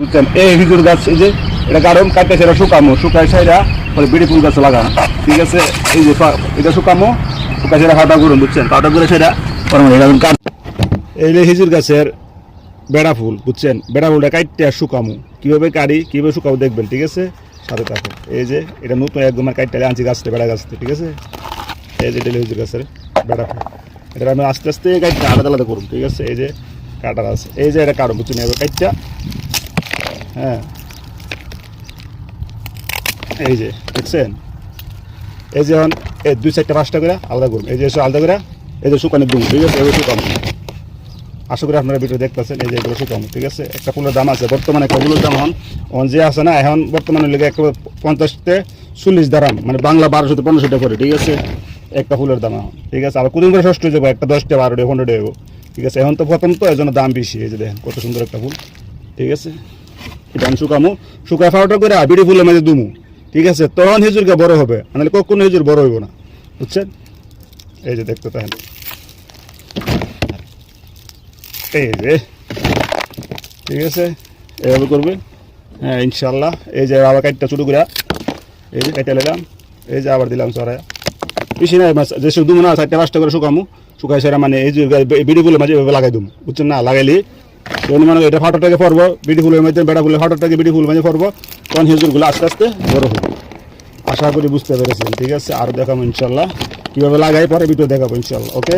বুঝছেন? এই হিজুর গাছ এই যে এটা কারণ কাটতে সেটা শুকামো। শুকায় সেটা পরে বিড়ি ফুল গাছ লাগান। ঠিক আছে? এই যে এটা শুকামো, শুকায় সেটা ফাটা করুন বুঝছেন? ফাটা করে সেটা এই যে হিজুর গাছের বেড়া ফুল, বুঝছেন? বেড়া ফুলটা কাটতে আর শুকামো। কীভাবে কাটি কীভাবে শুকাবো দেখবেন, ঠিক আছে? সাথে থাকুন। এই যে এটা নতুন একদম কাটতে আনছি গাছটা বেড়া গাছটা ঠিক আছে? এই যে এটা হিজুর গাছের বেড়া ফুল। এটা আমি আস্তে আস্তে কাটতে আলাদা আলাদা করুন, ঠিক আছে? এই যে কাটার আছে। এই যে এটা কাটো বুঝছেন? এবার কাটটা হ্যাঁ। এই যে, দেখছেন? এই যে এখন, এই দুই চারটা পাঁচটা করে আলাদা করুন। এই যে এসে আলাদা করে, এই যে শুকানো দুম ঠিক আছে? এবার শুকানো। আশা করি আপনারা ভিডিও দেখতেছেন, এই যে এগুলো শুকানো, ঠিক আছে? একটা ফুলের দাম আছে, বর্তমানে একটা ফুলের দাম এখন এখন যে আছে না, এখন বর্তমানে লেগে একটা পঞ্চাশতে চল্লিশ দাম মানে বাংলা বারোশো থেকে পনেরোশো টাকা করে, ঠিক আছে? একটা ফুলের দাম এখন, ঠিক আছে? আবার কুদিন করে ষষ্ঠ যাব, একটা দশটা, বারোটা পনেরো টাকা ঠিক আছে? এখন তো প্রথম তো এই দাম বেশি, এই যে দেখেন, কত সুন্দর একটা ফুল, ঠিক আছে? আমি শুকামু। শুকায় ফাউটা করে বিড়ি ফুলের মাঝে দুমু। ঠিক আছে? তখন হিজুরকে বড় হবে। নাহলে কখনো হিজুর বড় হইব না। বুঝছেন? এই যে দেখতে তাহেন এই যে। ঠিক আছে? এভাবে করবে হ্যাঁ ইনশাল্লাহ এই যে আবার কাটটা ছোটো করে এই যে কেটে নিলাম এই যে আবার দিলাম সরাই বেশি মাছ। যে শুধু না, চারটে পাঁচটা করে শুকামু। শুকাই সেরা মানে এই যে বিড়ি ফুলের মাঝে এভাবে লাগাই দিম। বুঝছেন না? লাগাইলি তখন মানে এটা ফাটোটাকে পরব বিড়ি ফুলের মধ্যে বেড়া ফুলের ফাটোটাকে বিড়ি ফুল মাঝে পরব তখন হিজুরগুলো আস্তে আস্তে বড় হবে। আশা করি বুঝতে পেরেছেন, ঠিক আছে? আর দেখাবো ইনশাল্লাহ। কীভাবে লাগাই পরে ভিডিও দেখাবো ইনশাল্লাহ, ওকে?